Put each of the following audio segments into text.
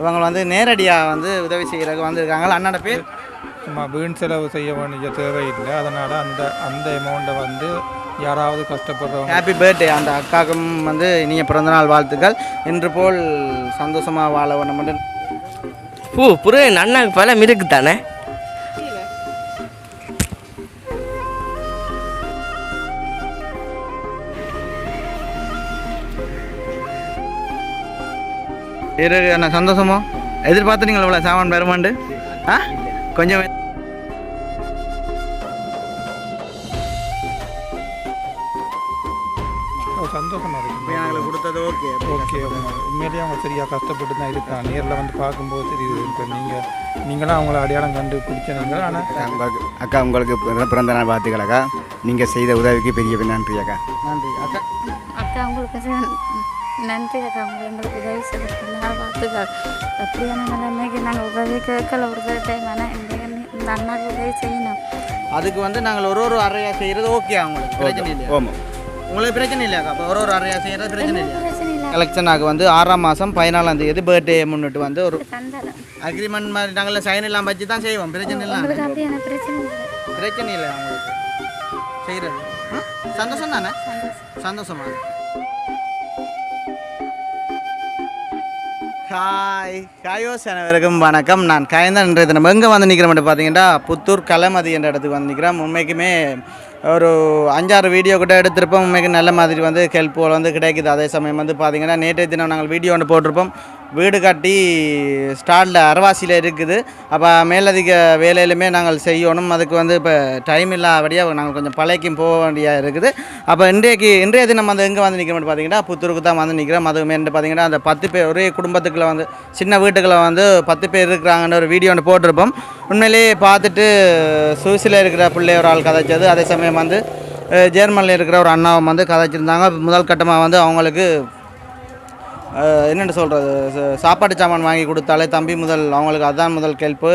இவங்க வந்து நேரடியாக வந்து உதவி செய்கிறதுக்கு வந்திருக்காங்க. அண்ணோட பேர்? சும்மா வீண் செலவு செய்ய வேண்டிய தேவையில்லை. அதனால் அந்த அந்த அமௌண்ட்டை வந்து யாராவது கஷ்டப்படுறவங்க ஹாப்பி பர்த்டே அந்த அக்காவுக்கும் வந்து இனிய பிறந்தநாள் வாழ்த்துக்கள். இன்று போல் சந்தோஷமாக வாழ வேண்டும் என்று. பூ புரியன் அண்ணாக்கு பலம் இருக்கு தானே இரு என்ன சந்தோஷமோ? எதிர்பார்த்து நீங்கள் இவ்வளோ சாமான் பெருமாண்டு? ஆ? கொஞ்சம் ஒரு சந்தோஷமாக இருக்கு. எங்களுக்கு கொடுத்தது ஓகே. ஓகே உண்மையிலேயே அவங்க சரியாக கஷ்டப்பட்டு தான் இருக்காங்க. நேரில் வந்து பார்க்கும்போது தெரியுது. இப்போ நீங்கள் நீங்களாம் அவங்கள அடையாளம் கண்டு பிடிச்சனீங்க ஆனால் உங்களுக்கு அக்கா உங்களுக்கு பிற- பிறந்த நாள் வாழ்த்துக்கள் அக்கா. நீங்கள் செய்த உதவிக்கு பெரிய நன்றி அக்கா நன்றி அக்கா. அக்கா உங்களுக்கு நன்றி அக்கா. உங்களை எங்களுக்கு உதவி செய்திருக்கீங்க பார்த்துக்கள் அப்படியான நிலைமைக்கு நாங்கள் உதவி கேட்கல ஒரு டைம் ஆனால் இந்த அண்ணாக்கு உதவி செய்யணும். அதுக்கு வந்து நாங்கள் ஒரு ஒரு அறையா செய்கிறது ஓகே அவங்களுக்கு பிரச்சனை இல்லையா? ஓமம் உங்களுக்கு பிரச்சனை இல்லையாக்கா அப்போ? ஒரு ஒரு அறையா செய்கிறது பிரச்சனை இல்லையா? இல்லை. எலெக்ஷனாக வந்து ஆறாம் மாதம் பதினாலாம் தேதி பர்த்டே முன்னிட்டு வந்து ஒரு அக்ரிமெண்ட் மாதிரி நாங்கள் சைன் எல்லாம் வச்சு தான் செய்வோம். பிரச்சனை இல்லை. உங்களுக்கு அப்படியான பிரச்சனை இல்லை. பிரச்சனை இல்லை அவங்களுக்கு செய்கிறது சந்தோஷம் தானே? சந்தோஷமா? ஹாய் ஹாயோஸ் அனைவருக்கும் வணக்கம். நான் கயந்தன். இன்றைய தினம் எங்கே வந்து நிற்கிறோம் பார்த்தீங்கன்னா புத்தூர் களமதி என்ற இடத்துக்கு வந்து நிற்கிறோம் உண்மைக்குமே ஒரு அஞ்சாறு வீடியோ கிட்ட எடுத்திருப்போம். உண்மைக்கு நல்ல மாதிரி வந்து ஹெல்ப் வந்து கிடைக்குது. அதே சமயம் வந்து பார்த்திங்கன்னா நேற்றைய தினம் நாங்கள் வீடியோ ஒன்று போட்டிருப்போம். வீடு கட்டி ஸ்டாலில் அரவாசியில் இருக்குது. அப்போ மேலதிக வேலையிலுமே நாங்கள் செய்யணும். அதுக்கு வந்து இப்போ டைம் இல்லாதபடியாக நாங்கள் கொஞ்சம் பழைக்கும் போக வேண்டியாக இருக்குது. அப்போ இன்றைக்கு இன்றைய தினம் வந்து எங்கே வந்து நிற்கிறோம் பார்த்தீங்கன்னா புத்தூருக்கு தான் வந்து நிற்கிறோம் அதுவுமே வந்து பார்த்தீங்கன்னா அந்த பத்து பேர் ஒரே குடும்பத்துக்குள்ள வந்து சின்ன வீட்டுக்களை வந்து பத்து பேர் இருக்கிறாங்கன்னு ஒரு வீடியோ ஒன்று போட்டிருப்போம். உண்மையிலேயே பார்த்துட்டு சுவிசில் இருக்கிற பிள்ளை ஒரு ஆள் கதைச்சது. அதே சமயம் வந்து ஜெர்மனியில் இருக்கிற ஒரு அண்ணாவும் வந்து கதைச்சிருந்தாங்க முதல் கட்டமாக வந்து அவங்களுக்கு என்னென்னு சொல்கிறது சாப்பாட்டு சாமான் வாங்கி கொடுத்தாலே தம்பி முதல் அவங்களுக்கு அதான் முதல் கெல்ப்பு.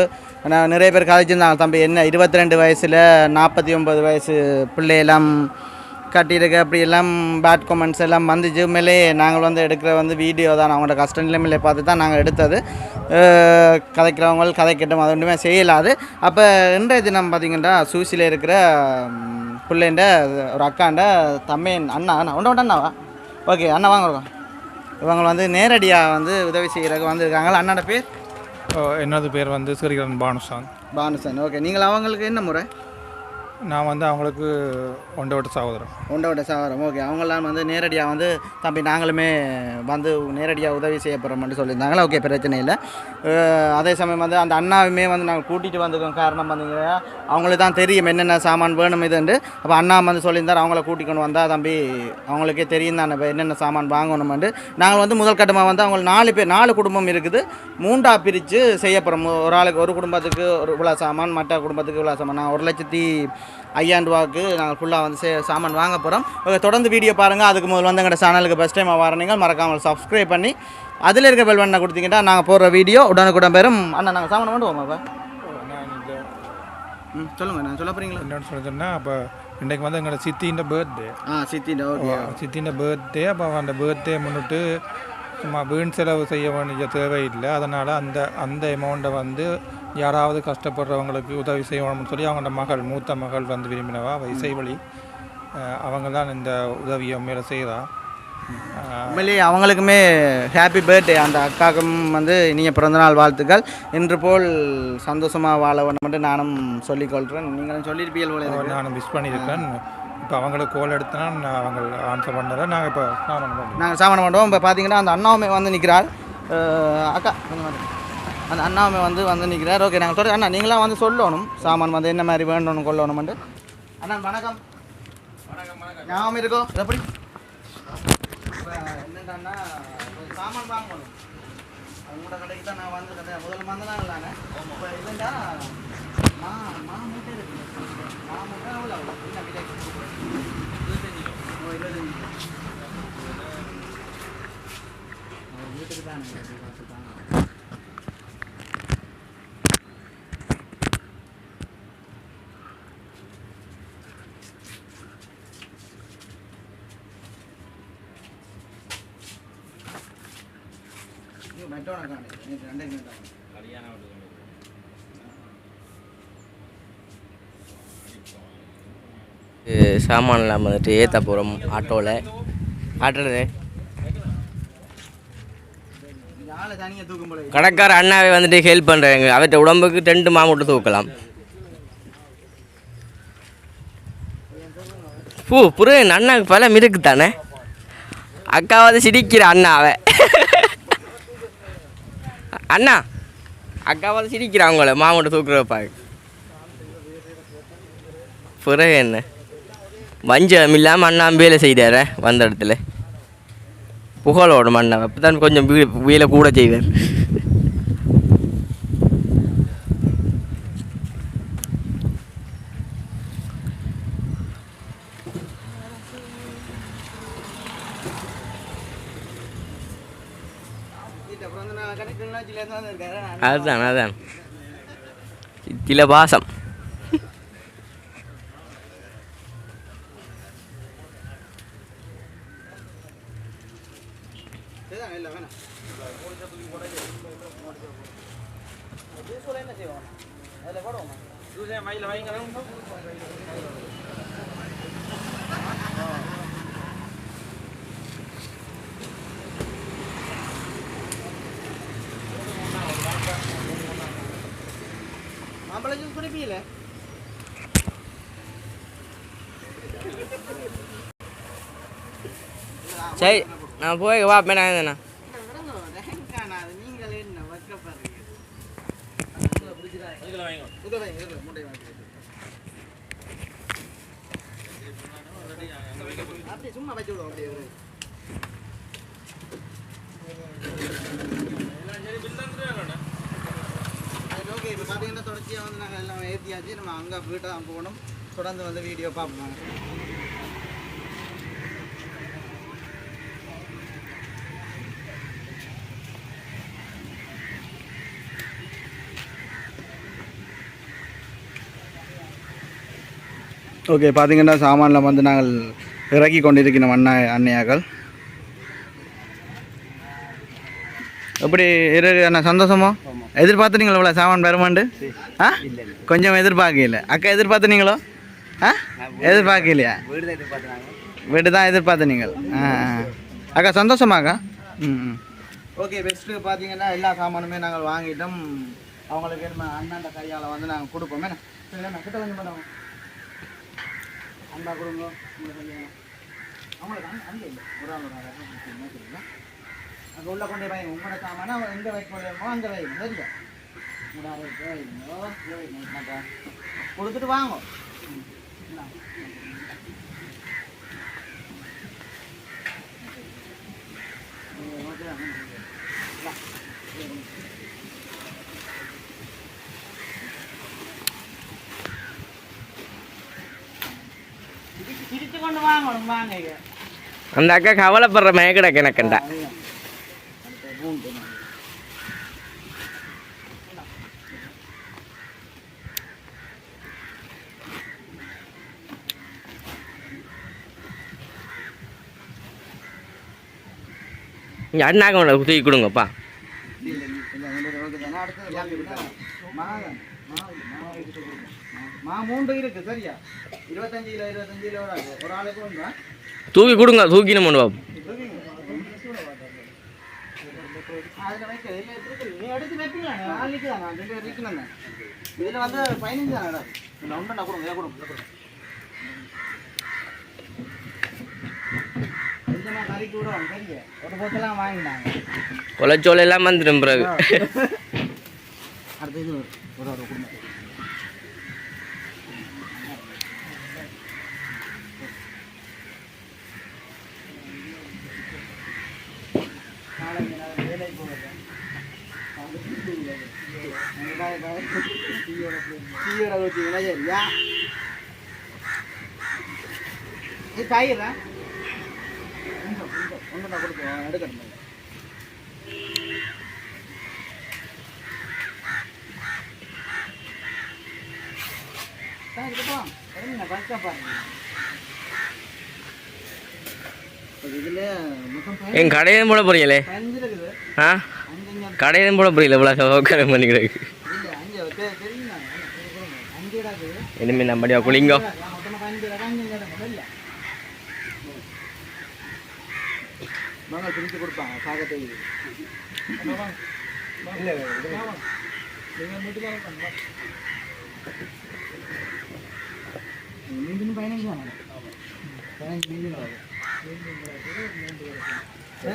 நிறைய பேர் கதைச்சிருந்தாங்க தம்பி என்ன இருபத்தி ரெண்டு வயசில் நாற்பத்தி ஒன்பது வயசு பிள்ளையெல்லாம் கட்டியிருக்க அப்படி எல்லாம் பேட் கமெண்ட்ஸ் எல்லாம் வந்துச்சு. உண்மையிலே நாங்கள் வந்து எடுக்கிற வந்து வீடியோ தான் அவங்களோட கஷ்ட நிலைமையில பார்த்து தான் நாங்கள் எடுத்தது. கதைக்கிறவங்க கதைக்கட்டும் அது ஒன்றுமே செய்யலாது அப்போ இன்றைய தினம் பார்த்திங்கன்னா சூசியில் இருக்கிற பிள்ளைண்ட ஒரு அக்காண்ட தம்மையன் அண்ணா அண்ணா ஒன்று ஒன்று அண்ணாவா? ஓகே அண்ணா வாங்க வருவோம். இவங்க வந்து நேரடியாக வந்து உதவி செய்கிறதுக்கு வந்திருக்காங்க அண்ணோட பேர்? என்னது பேர் வந்து ஸ்ரீகரன் பானுசாங் பானுசன் ஓகே நீங்கள்? அவங்களுக்கு என்ன முறை? நான் வந்து அவங்களுக்கு ஒண்டவட்ட சகோதரம் ஒண்டவட்ட ஒண்டோட ஓகே. அவங்களாம் வந்து நேரடியாக வந்து தம்பி நாங்களுமே வந்து நேரடியாக உதவி செய்ய போகிறோம்னு சொல்லியிருந்தாங்களா? ஓகே பிரச்சனை இல்லை. அதே சமயம் வந்து அந்த அண்ணாவுமே வந்து நாங்கள் கூட்டிகிட்டு வந்திருக்கோம். காரணம் வந்தீங்கன்னா அவங்களுக்கு தான் தெரியும் என்னென்ன சாமான் வேணும் இதுண்டு அப்போ அண்ணா வந்து சொல்லியிருந்தார் அவங்கள கூட்டிக்கொண்டு வந்தால் தம்பி அவங்களுக்கே தெரியும் தான் என்னென்ன சாமான் வாங்கணுமெண்டு நாங்கள் வந்து முதல் கட்டமாக வந்து அவங்க நாலு பேர் நாலு குடும்பம் இருக்குது. மூண்டா பிரித்து செய்ய போகிறோம் ஒரு ஆளுக்கு ஒரு குடும்பத்துக்கு ஒரு இவ்வளோ சாமான் மற்ற குடும்பத்துக்கு இவ்வளோ சாமான். நான் ஒரு லட்சத்தி ஐயாயிரம் ரூபாய்க்கு நாங்கள் ஃபுல்லாக வந்து சே- சாமான் வாங்க போகிறோம் தொடர்ந்து வீடியோ பாருங்கள் அதுக்கு முதல் வந்து எங்கள் சேனலுக்கு ஃபஸ்ட் டைம் வரணுங்க மறக்காமல் சப்ஸ்கிரைப் பண்ணி அதில் இருக்க பெல் பண்ண கொடுத்தீங்கன்னா நாங்கள் போடுற வீடியோ உடனுக்குடன் பெறும். அண்ணா நாங்கள் சாமான் நான் இந்த ம் சொல்லுங்கள் நான் சொல்ல போகிறீங்களா என்னன்னு சொல்லி அப்போ இன்றைக்கு வந்து எங்களோட சித்தின்ற பர்த்டே ஆ சித்தின் ஓகே சித்தின்ற பர்த்டே அப்போ அந்த பர்த்டே முன்னிட்டு வீண் செலவு செய்ய வேண்டிய தேவையில்லை. அதனால் அந்த அந்த அமௌண்ட்டை வந்து யாராவது கஷ்டப்படுறவங்களுக்கு உதவி செய்யணும்னு சொல்லி அவங்களோட மகள் மூத்த மகள் வந்து விரும்பினவா? அவ இசைவழி அஹ் அவங்க தான் இந்த உதவியை மேலே செய்கிறா உண்மையிலேயே அவங்களுக்குமே ஹாப்பி பர்த்டே அந்த அக்காவுக்கும் வந்து இனிய பிறந்தநாள் வாழ்த்துக்கள். இன்று போல் சந்தோஷமாக வாழ வேண்டும் நானும் சொல்லிக்கொள்கிறேன். நீங்களும் சொல்லியிருப்பீர்கள் போல இருக்கு. நான் விஷ் பண்ணியிருக்கேன் இப்போ அவங்களுக்கு கோல் எடுத்தனா அவங்க ஆன்சர் பண்ணலை. நாங்கள் இப்போ ஸ்நானம் பண்ணுவோம் நாங்கள் சாமான் பண்ணுவோம் இப்போ பார்த்தீங்கன்னா அந்த அண்ணாவுமே வந்து நிற்கிறார் அக்கா கொஞ்சம் அந்த அண்ணாவுமே வந்து வந்து நிற்கிறார் ஓகே நாங்கள் சொல்கிறேன் அண்ணா நீங்களாம் வந்து சொல்லணும். சாமான் வந்து என்ன மாதிரி வேண்டணும் கொள்ளணும்ட்டு அண்ணா வணக்கம். வணக்கம் ஞாபகம் இருக்கோ? எப்படி? இப்போ சாமான் வாங்கணும். உங்களோட கடைக்கு தான் நான் வந்து கடை முதல்ல வந்தலாம் இல்லைண்ணே இப்போ இல்லைண்டா மா மா மூட்டை இருக்கு. மா மூட்டை எவ்வளோ என்ன விலை ஓ இருபத்தஞ்சு வீட்டுக்கு தான் மற்றவனை காணி நேற்று ரெண்டைக்கு சாமான்லாம் வந்துட்டு ஏற்ற போகிறோம் ஆட்டோவில் ஆட்டோவில் கடைக்கார அண்ணாவே வந்துட்டு ஹெல்ப் பண்ணுறாங்க அவற்ற உடம்புக்கு டென்ட்டு மாமூட்டை தூக்கலாம். பூ புரியன் அண்ணாவுக்கு பல மிருக்கு தானே? அக்காவது சிரிக்கிற அண்ணாவை. அண்ணா அக்காவது சிரிக்கிறான் அவங்கள மாமூட்டை தூக்குறப்பாங்க பிறகு என்ன? வஞ்சம் இல்லாமல் அண்ணா வேலை செய்தார் வந்த இடத்துல. புகழோட மண்ணா அப்போ தான் கொஞ்சம் வீ வேலை கூட செய்வார். அதுதான் அதுதான். சில பாசம். குடிப்பீங்களே சரி நான் போய் வா தானே சும்மா வச்சு விடுவோம் அப்படியே ஒரு. சரி, ஓகே இப்போ பார்த்தீங்கன்னா தொடர்ச்சியாக வந்து நாங்கள் எல்லாம் ஏற்றியாச்சு நம்ம அங்கே வீட்டை போகணும். தொடர்ந்து வந்து வீடியோ பார்ப்போம். ஓகே பார்த்தீங்கன்னா சாமானில் வந்து நாங்கள் இறக்கி கொண்டிருக்கிறோம் அண்ணா அண்ணையாக்கள். எப்படி இரு அண்ணா சந்தோஷமா? எதிர்பார்த்துனீங்களோ இவ்வளோ சாமான் வருமாண்டு ஆ? கொஞ்சம் எதிர்பார்க்கல. அக்கா எதிர்பார்த்துனீங்களோ ஆ? எதிர்பார்க்கலையா? வீடு தான் தான் எதிர்பார்த்துனீங்க ஆ ஆ. அக்கா சந்தோஷமாக்கா? ம் ம். ஓகே பெஸ்ட்டு பார்த்தீங்கன்னா எல்லா சாமானுமே நாங்கள் வாங்கிட்டோம். அவங்களுக்கு நம்ம அண்ணாண்ட கையால் வந்து நாங்கள் கொடுப்போம். அண்ணா கிட்ட கொஞ்சம் பண்ணுவோம் அன்பா கொடுங்க. அவங்களுக்கு அங்கே இல்லை. ஒரு ஆள் ஒரு ஆள். அங்கே உள்ள கொண்டு போய் உங்களோட சாமான அவன் எங்கே வைக்க முடியுமோ அங்கே வைங்க சரியா? உங்களோட வைங்க வைங்க கொடுத்துட்டு வாங்க. வாங்க. அந்த அக்கா கவலைப்படுற மயக்கிடக்கு எனக்குண்டா இங்கே அண்ணாக்க உங்களை தூக்கி கொடுங்கப்பா மாதம். மாதம். மாதம் இருக்கு கொடுங்க. மா மூன்று இருக்கு சரியா இருபத்தஞ்சு கிலோ இருபத்தஞ்சு கிலோ ஒரு ஆளுக்கு ஒன்றா தூக்கி கொடுங்க தூக்கி நம்ம பார்ப்போம் அதில் வைக்க இதில் இருக்கு நீ எடுத்து வைப்பீங்களா நாளைக்கு தான் நான்? ரெண்டு பேர் இருக்கணும் இதில் வந்து பதினஞ்சு கொடுங்க கொடுங்க இதை கொடுங்க கொஞ்சமாக கறிக்கு விடுவோம் சரிங்க ஒரு பொத்தெல்லாம் வாங்கினாங்க கொலைச்சோலை எல்லாம் வந்துடும் பிறகு. அடுத்த இது ஒரு ஒரு குடும்பம் நாளைக்கு நான் வேலைக்கு போகிறேன் தீயோட வச்சுங்களா சரியா நான் கொடுப்போம் எடுக்கணும் என் கடையே போட இருக்குது ஆ? கடையிலும் போட புரியல இவ்வளோ உட்காரம் பண்ணிக்கிறதுக்கு இனிமேல் நம்மடியா குளிங்கோ. மகள் பிரித்து கொடுப்பாங்க சாகத்தை.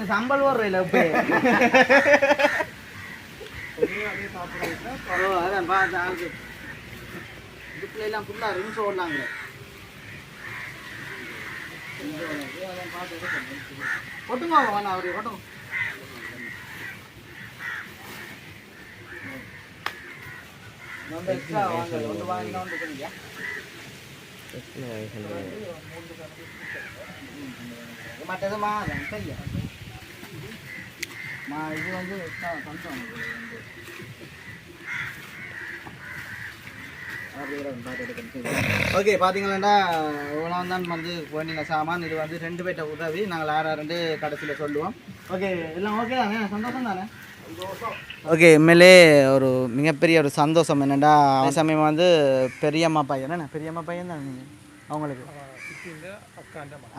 சம்பல் வர்றதில்ல இப்போ ஓ அதான் பார்த்தா இதுக்குள்ள எல்லாம் ஃபுல்லாக ரிங்ஸ் ஓடலாங்க ஒட்டுங்க வேணா அவரு ஒட்டுங்க நம்ம எக்ஸ்ட்ரா வாங்க ஒன்று வாங்கினா ஒன்று பண்ணியா மற்றது மாதம் சரியா மா இது வந்து எக்ஸ்ட்ரா கன்ஃபார்ம் ஓகே பார்த்தீங்களா இவ்வளோ தான் வந்து வேண்டின சாமான். இது வந்து ரெண்டு பேர்ட்ட உதவி. நாங்கள் யார் ரெண்டு கடைசியில் சொல்லுவோம். ஓகே எல்லாம் ஓகே தானே? சந்தோஷம் தானே? ஓகே எம்எல்ஏ ஒரு மிகப்பெரிய ஒரு சந்தோஷம் என்னென்னா அதே சமயம் வந்து பெரியம்மா பையன். என்ன பெரியம்மா பையன் தான் நீங்கள் அவங்களுக்கு?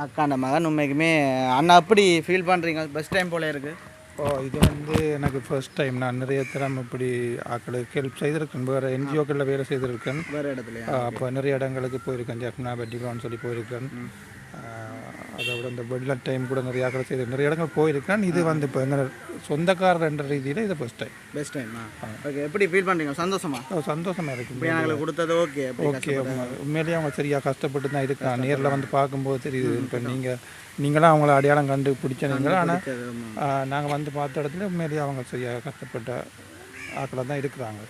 அக்காண்ட மகன். உண்மைக்குமே அண்ணா எப்படி ஃபீல் பண்ணுறீங்க பெஸ்ட் டைம் போல இருக்குது இது வந்து எனக்கு ஃபர்ஸ்ட் டைம் நான் நிறைய தரம் இப்படி ஆக்களுக்கு ஹெல்ப் செய்திருக்கேன். வேறு என்ஜிஓக்களில் வேலை செய்திருக்கேன். வேறு இடத்துல அப்போ நிறைய இடங்களுக்கு போயிருக்கேன். ஜெஃப்னா பெட்டிகான்னு சொல்லி போயிருக்கேன். ஆஹ் அதோட இந்த வெள்ள டைம் கூட நிறைய ஆக்கள் செய்து நிறைய இடங்கள் போயிருக்கேன் இது வந்து இப்போ எங்கள் சொந்தக்காரர் என்ற ரீதியில் இது ஃபர்ஸ்ட் டைம் பெஸ்ட் டைமா ஓகே எப்படி ஃபீல் பண்ணுறீங்க சந்தோஷமா? சந்தோஷமாக இருக்கு. இப்போ எங்களுக்கு கொடுத்தது ஓகே ஓகே உண்மையிலேயே அவங்க சரியாக கஷ்டப்பட்டு தான் இருக்காங்க. நேரில் வந்து பார்க்கும்போது தெரியுது. இப்போ நீங்கள் நீங்களாம் அவங்கள அடையாளம் கண்டு பிடிச்சனீங்க ஆனால் நாங்கள் வந்து பார்த்த இடத்துல உண்மையிலேயே அவங்க சரியாக கஷ்டப்பட்ட ஆட்களாக தான் இருக்கிறாங்க.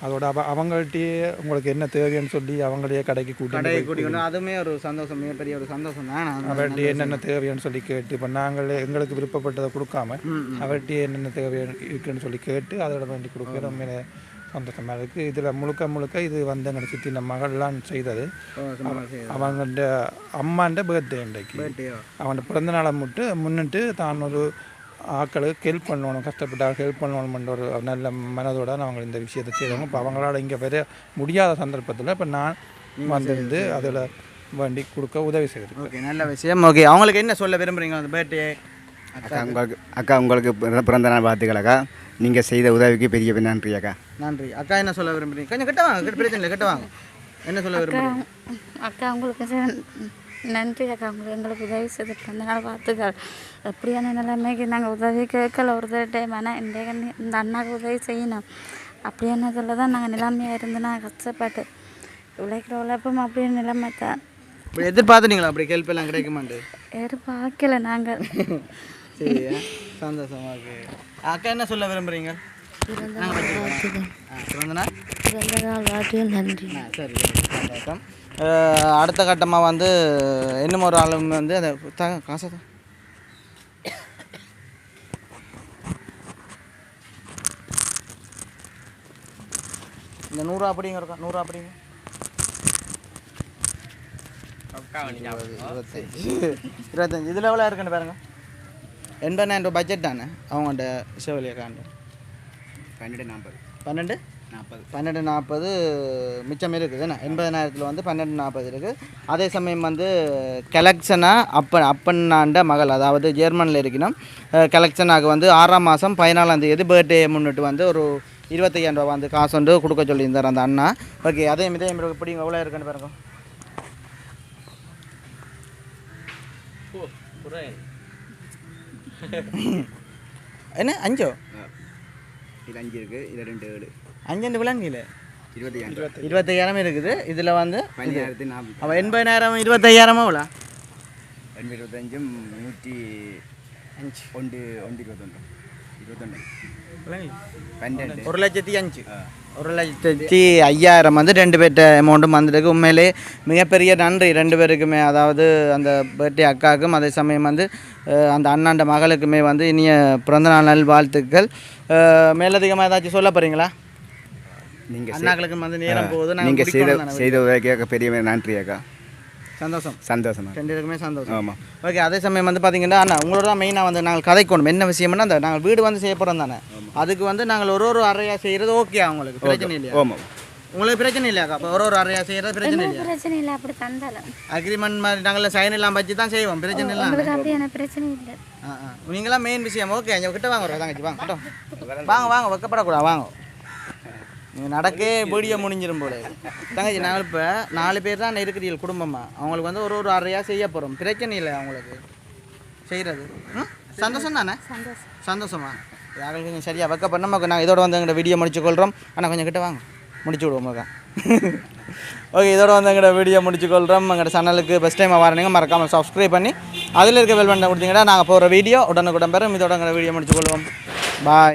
அதோட அவ அவங்கள்ட்டயே உங்களுக்கு என்ன தேவைன்னு சொல்லி அவங்களையே கடைக்கு கூட்டி கடையை கூட்டிக்கணும் அதுவுமே ஒரு சந்தோஷம் மிகப்பெரிய ஒரு சந்தோஷம் தான்? அவர்கிட்ட என்னென்ன தேவைன்னு சொல்லி கேட்டு இப்போ நாங்களே எங்களுக்கு விருப்பப்பட்டதை கொடுக்காம அவர்கிட்ட என்னென்ன தேவை இருக்குன்னு சொல்லி கேட்டு அதோட வேண்டி கொடுக்குற உண்மையிலே சந்தோஷமாக இருக்குது இதில் முழுக்க முழுக்க இது வந்து எங்களை சித்தி இந்த மகள்லாம் செய்தது. அவங்கள்ட அம்மாண்ட பர்த்டே இன்றைக்கு அவனோட பிறந்த நாளை முட்டு முன்னிட்டு தான் ஒரு ஆக்களுக்கு ஹெல்ப் பண்ணணும் கஷ்டப்பட்டா ஹெல்ப் பண்ணணும்ன்ற ஒரு நல்ல மனதோட அவங்க இந்த விஷயத்தை செய்வாங்க இப்போ அவங்களால இங்கே வர முடியாத சந்தர்ப்பத்தில் இப்போ நான் வந்திருந்து அதில் வண்டி கொடுக்க உதவி செய்திருக்கேன் ஓகே நல்ல விஷயம். ஓகே அவங்களுக்கு என்ன சொல்ல விரும்புறீங்க? அந்த பர்த்டே அக்கா உங்களுக்கு அக்கா உங்களுக்கு பிற- பிறந்த நாள் வாழ்த்துக்கள் அக்கா. நீங்கள் செய்த உதவிக்கு பெரிய நன்றி அக்கா. நன்றி. அக்கா என்ன சொல்ல விரும்புறீங்க? கொஞ்சம் கிட்ட வாங்க கிட்ட பிரச்சனை இல்லை கிட்ட வாங்க. என்ன சொல்ல விரும்புறீங்க? அக்கா உங்களுக்கு நன்றி அக்கா. உங்களுக்கு எங்களுக்கு உதவி செய்துட்டு அந்த நாள் பார்த்துக்கள் எப்படியான நிலைமைக்கு நாங்கள் உதவி கேட்கல ஒரு டைம் ஆனால் நீ- இந்த அண்ணாக்கு உதவி செய்யணும். அப்படியானதில் தான் நாங்கள் நிலைமையாக இருந்து நான் கஷ்டப்பட்டு உழைக்கிற உழைப்பும் அப்படியே நிலைமை தான். எதிர்பார்த்துனீங்களா அப்படி ஹெல்ப் எல்லாம் கிடைக்குமாண்டு எதிர்பார்க்கல நாங்கள் சரி சந்தோஷம் அக்கா என்ன சொல்ல விரும்புறீங்க? பிறந்த நாள் பிறந்த நாள்? வாட்டியும் நன்றி. சரி. சந்தோஷம். அடுத்த கட்டமாக வந்து இன்னும் ஒரு ஆளும் வந்து அந்த தாங்க காசை தான் இந்த நூறு அப்படிங்கிறக்கா நூறு அப்படிங்க. இருபத்தஞ்சி. இதில் எவ்வளோ இருக்குன்னு பாருங்க. எண்பதாயிரம் ரூபாய் பட்ஜெட் தானே? அவங்கள்ட்ட சிவலிய காண்டு பன்னெண்டு நாற்பது. பன்னெண்டு? நாற்பது. பன்னெண்டு நாற்பது மிச்சம் இருக்குது. என்ன? எண்பதனாயிரத்தில் வந்து பன்னெண்டு நாற்பது இருக்குது. அதே சமயம் வந்து கலெக்ஷனா அப்பன் அப்பன்னாண்ட மகள் அதாவது ஜெர்மனியில் இருக்கணும் கலெக்ஷனாக வந்து ஆறாம் மாதம் பதினாலாம் தேதி பர்த்டே முன்னிட்டு வந்து ஒரு இருபத்தையாயிரம் ரூபா வந்து காசு வந்து கொடுக்க சொல்லியிருந்தார் அந்த அண்ணா. ஓகே அதே இதே இப்படி எவ்வளோ இருக்குன்னு பாருங்க. என்ன? அஞ்சோ? இது அஞ்சு இருக்குது இது ரெண்டு ஏழு. அஞ்சு விலங்கில இருபத்தி இருபத்தையாயிரம் இருக்குது. இதில் வந்து அவன் எண்பதாயிரம் இருபத்தையாயிரமா ரெண்டு இருபத்தஞ்சும் நூற்றி அஞ்சு. ஒன்று ஒன்று இருபத்தொன்று. இருபத்தொன்று. ஒரு லட்சத்தி அஞ்சு. ஒரு லட்சத்தி ஐயாயிரம் வந்து ரெண்டு பேர்ட்ட அமௌண்ட்டும் வந்துருக்கு. உண்மையிலே மிகப்பெரிய நன்றி ரெண்டு பேருக்குமே. அதாவது அந்த பர்த்டே அக்காவுக்கும் அதே சமயம் வந்து அந்த அண்ணாண்ட மகளுக்குமே வந்து இனிய பிறந்தநாள் நல் வாழ்த்துக்கள் மேலதிகமாக ஏதாச்சும் சொல்ல போகிறீங்களா நீங்கள் அண்ணாக்களுக்கு வந்து நேரம் போகுது. நாங்கள் செய்த. செய்த உதவிக்காக பெரிய நன்றி அக்கா. சந்தோஷம். சந்தோஷம். தான் ரெண்டு பேருக்குமே சந்தோஷம். ஆமாம் ஓகே அதே சமயம் வந்து பார்த்தீங்கன்னா அண்ணா உங்களோட தான் மெயினாக வந்து நாங்கள் கதைக்கணும். என்ன விஷயம்னா அந்த நாங்கள் வீடு வந்து செய்ய போகிறோம் தானே? அதுக்கு வந்து நாங்கள் ஒரு ஒரு அறையாக செய்கிறது ஓகே உங்களுக்கு? பிரச்சனை இல்லையா? ஆமாம் உங்களுக்கு பிரச்சனை இல்லையாக்கா அப்போ ஒரு ஒரு அறையாக செய்கிறது பிரச்சனை இல்லையா? பிரச்சனை இல்லை அப்படி தந்தாலும். அக்ரிமெண்ட் மாதிரி நாங்கள் சைன் எல்லாம் வச்சு தான் செய்வோம். பிரச்சனை இல்லை உங்களுக்கு பிரச்சனை இல்லை. ஆ ஆ. நீங்களாம் மெயின் விஷயம். ஓகே இங்கே கிட்ட வாங்க ஒரு தங்கச்சி. வாங்க வாங்க வாங்க வைக்கப்படக்கூடாது. வாங்க. நீங்கள் நடக்கே வீடியோ முடிஞ்சிரும் போல தங்கச்சி நாங்கள் இப்போ நாலு பேர் தான் இருக்கிறீர்கள் குடும்பமாக அவங்களுக்கு வந்து ஒரு ஒரு அறையாக செய்ய போகிறோம் பிரச்சனை இல்லை அவங்களுக்கு. செய்கிறது ம்? சந்தோஷம் தானே? சந்தோஷம். சந்தோஷமா? யாரும் கொஞ்சம் சரியாக வைக்கப்பட நமக்கு நாங்கள் இதோட வந்து எங்கள்கிட்ட வீடியோ முடிச்சு கொள்கிறோம் ஆனால் கொஞ்சம் கிட்ட வாங்க. முடிச்சு விடுவோம் மக்கா ஓகே இதோட வந்து எங்கள்கிட்ட வீடியோ முடிச்சு கொள்கிறோம் எங்கள்கிட்ட சேனலுக்கு ஃபஸ்ட் டைம் வரணுங்க மறக்காமல் சப்ஸ்கிரைப் பண்ணி அதில் இருக்க பெல் பட்டனை கொடுத்தீங்கன்னா நாங்கள் போகிற வீடியோ உடனுக்குடன் பெறும். இதோட எங்களை வீடியோ முடிச்சு கொள்வோம். பாய்